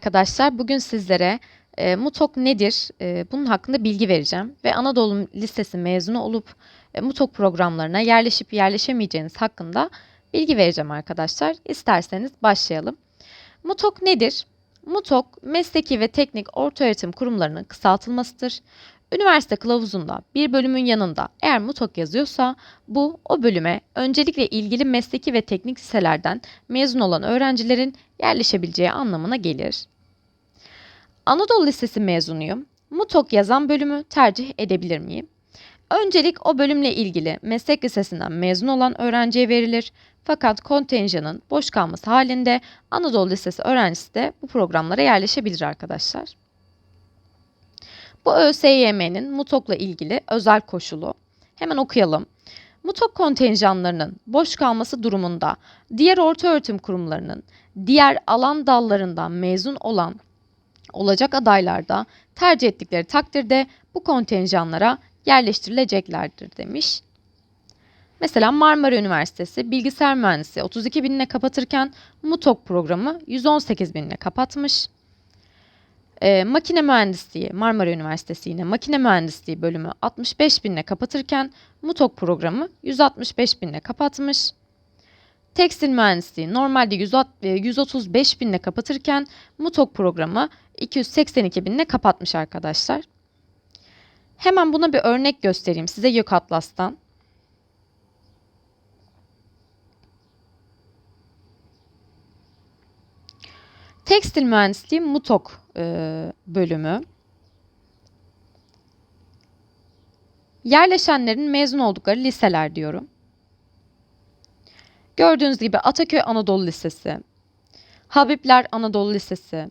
Arkadaşlar bugün sizlere e, MUTOK nedir e, bunun hakkında bilgi vereceğim ve Anadolu Lisesi mezunu olup e, MUTOK programlarına yerleşip yerleşemeyeceğiniz hakkında bilgi vereceğim arkadaşlar. İsterseniz başlayalım. MUTOK nedir? MUTOK mesleki ve teknik ortaöğretim kurumlarının kısaltılmasıdır. Üniversite kılavuzunda bir bölümün yanında eğer MUTOK yazıyorsa bu o bölüme öncelikle ilgili mesleki ve teknik liselerden mezun olan öğrencilerin yerleşebileceği anlamına gelir. Anadolu Lisesi mezunuyum. MUTOK yazan bölümü tercih edebilir miyim? Öncelik o bölümle ilgili meslek lisesinden mezun olan öğrenciye verilir. Fakat kontenjanın boş kalması halinde Anadolu Lisesi öğrencisi de bu programlara yerleşebilir arkadaşlar. Bu ÖSYM'nin MUTOK'la ilgili özel koşulu. Hemen okuyalım. MUTOK kontenjanlarının boş kalması durumunda diğer ortaöğretim kurumlarının diğer alan dallarından mezun olan olacak adaylarda tercih ettikleri takdirde bu kontenjanlara yerleştirileceklerdir demiş. Mesela Marmara Üniversitesi bilgisayar mühendisi 32 binine kapatırken MUTOK programı 118 binine kapatmış. Ee, makine mühendisliği Marmara Üniversitesi yine makine mühendisliği bölümü 65 binine kapatırken MUTOK programı 165 binine kapatmış. Tekstil mühendisliği normalde 135 binle kapatırken MUTOK programı 282 binle kapatmış arkadaşlar. Hemen buna bir örnek göstereyim size Yok Atlas'tan. Tekstil mühendisliği MUTOK e, bölümü. Yerleşenlerin mezun oldukları liseler diyorum. Gördüğünüz gibi Ataköy Anadolu Lisesi, Habibler Anadolu Lisesi,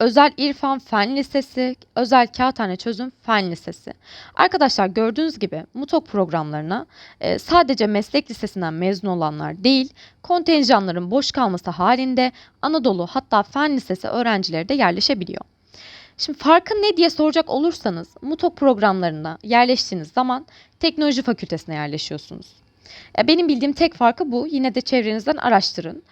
Özel İrfan Fen Lisesi, Özel Kağıthane Çözüm Fen Lisesi. Arkadaşlar gördüğünüz gibi MUTOK programlarına e, sadece meslek lisesinden mezun olanlar değil, kontenjanların boş kalması halinde Anadolu hatta Fen Lisesi öğrencileri de yerleşebiliyor. Şimdi farkı ne diye soracak olursanız MUTOK programlarına yerleştiğiniz zaman teknoloji fakültesine yerleşiyorsunuz. Benim bildiğim tek farkı bu. Yine de çevrenizden araştırın.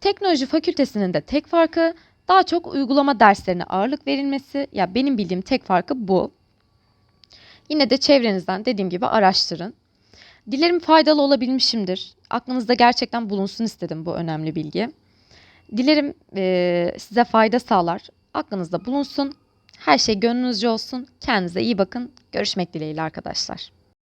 Teknoloji fakültesinin de tek farkı daha çok uygulama derslerine ağırlık verilmesi. Ya benim bildiğim tek farkı bu. Yine de çevrenizden dediğim gibi araştırın. Dilerim faydalı olabilmişimdir. Aklınızda gerçekten bulunsun istedim bu önemli bilgi. Dilerim e, size fayda sağlar. Aklınızda bulunsun. Her şey gönlünüzce olsun. Kendinize iyi bakın. Görüşmek dileğiyle arkadaşlar.